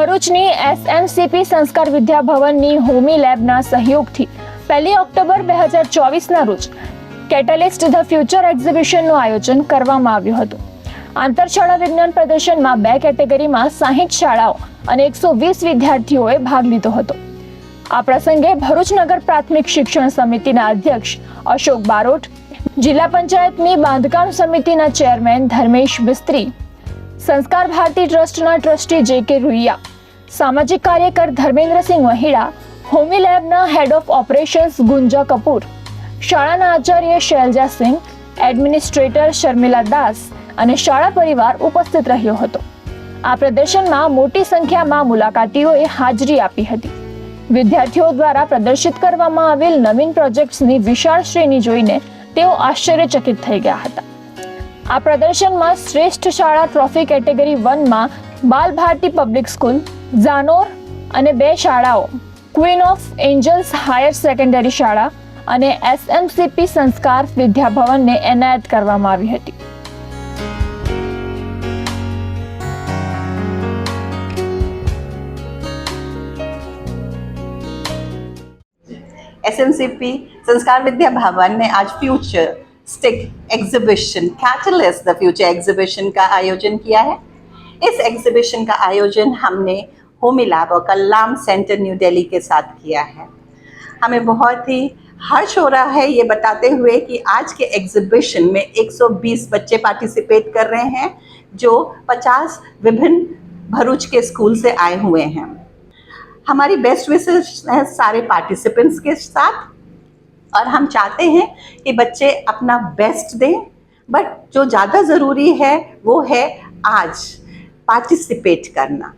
ભરૂચની એસએમસીપી સંસ્કાર વિદ્યા ભવનની હોમી લેબના સહયોગથી પહેલી ઓક્ટોબર બે હજાર ચોવીસના રોજ કેટાલિસ્ટ ધ ફ્યુચર એક્ઝિબિશનનું આયોજન કરવામાં આવ્યું હતું. આંતરશાળા વિજ્ઞાન પ્રદર્શનમાં બે કેટેગરીમાં સાહીઠ શાળાઓ અને એકસો વીસ વિદ્યાર્થીઓએ ભાગ લીધો હતો. આ પ્રસંગે ભરૂચ નગર પ્રાથમિક શિક્ષણ સમિતિના અધ્યક્ષ અશોક બારોટ, જિલ્લા પંચાયતની બાંધકામ સમિતિના ચેરમેન ધર્મેશ બિસ્ત્રી, સંસ્કાર ભારતી ટ્રસ્ટના ટ્રસ્ટી જે કે રૂઈયા સામાજિક કાર્યકર Dharmendrasinh વહીડા, Homi લેબના head of operations Gunja Kapoor, શાળાના આચાર્ય શૈલજા સિંહ, એડમિનિસ્ટ્રેટર શર્મિલા દાસ અને શાળા પરિવાર ઉપસ્થિત રહ્યો હતો. આ પ્રદર્શનમાં મોટી સંખ્યામાં મુલાકાતીઓએ હાજરી આપી હતી. વિદ્યાર્થીઓ દ્વારા પ્રદર્શિત કરવામાં આવેલ નવીન પ્રોજેક્ટ્સની વિશાળ શ્રેણી જોઈને તેઓ આશ્ચર્યચકિત થઈ ગયા હતા. આ પ્રદર્શનમાં શ્રેષ્ઠ શાળા ટ્રોફી કેટેગરી વનમાં બાલ ભારતી પબ્લિક સ્કૂલ ઝાનોર અને બે શાળાઓ Queen of Angels higher secondary શાળા અને એસએમસીપી સંસ્કાર વિદ્યાભવનને એનાયત કરવામાં આવી હતી एसएमसीपी संस्कार विद्या भवन ने आज future stick exhibition catalyst the future exhibition का आयोजन किया है इस एग्जीबिशन का आयोजन हमने होमी लैब और कल्लाम सेंटर न्यू दिल्ली के साथ किया है। हमें बहुत ही हर्ष हो रहा है ये बताते हुए कि आज के एग्जीबिशन में 120 बच्चे पार्टिसिपेट कर रहे हैं, जो 50 विभिन्न भरूच के स्कूल से आए हुए हैं। हमारी बेस्ट विशेष है सारे पार्टिसिपेंट्स के साथ और हम चाहते हैं कि बच्चे अपना बेस्ट दें बट जो ज़्यादा ज़रूरी है वो है आज। पार्टिसिपेट करना